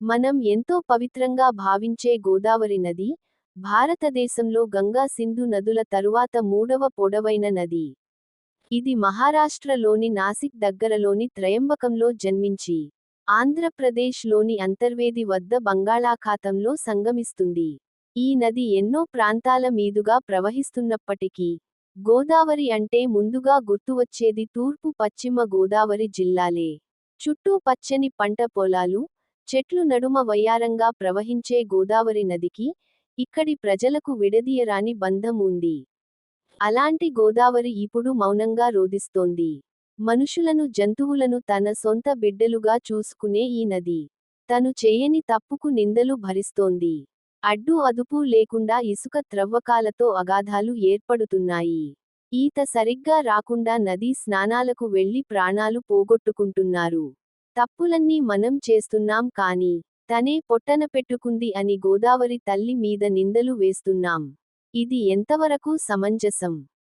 మనం ఎంతో పవిత్రంగా భావించే గోదావరి నది భారతదేశంలో గంగా సింధు నదుల తరువాత మూడవ పొడవైన నది. ఇది మహారాష్ట్రలోని నాసిక్ దగ్గరలోని త్రయంబకంలో జన్మించి ఆంధ్రప్రదేశ్లోని అంతర్వేది వద్ద బంగాళాఖాతంలో సంగమిస్తుంది. ఈ నది ఎన్నో ప్రాంతాల మీదుగా ప్రవహిస్తున్నప్పటికీ గోదావరి అంటే ముందుగా గుర్తువచ్చేది తూర్పు పశ్చిమ గోదావరి జిల్లాలే. చుట్టూ పచ్చని పంట పొలాలు చెట్లు నడుమ వయ్యారంగా ప్రవహించే గోదావరి నదికి ఇక్కడి ప్రజలకు విడదీయరాని బంధం ఉంది. అలాంటి గోదావరి ఇప్పుడు మౌనంగా రోదిస్తోంది మనుషులను జంతువులను తన సొంత బిడ్డలుగా చూసుకునే ఈ నది తను చేయని తప్పుకు నిందలు భరిస్తోంది. అడ్డు అదుపు లేకుండా ఇసుక త్రవ్వకాలతో అగాధాలు ఏర్పడుతున్నాయి. ఈత సరిగ్గా రాకుండా నదీ స్నానాలకు వెళ్ళి ప్రాణాలు పోగొట్టుకుంటున్నారు. తప్పులన్నీ మనం చేస్తున్నాం కాని తనే పొట్టన పెట్టుకుంది అని గోదావరి తల్లి మీద నిందలు వేస్తున్నాం. ఇది ఎంతవరకు సమంజసం?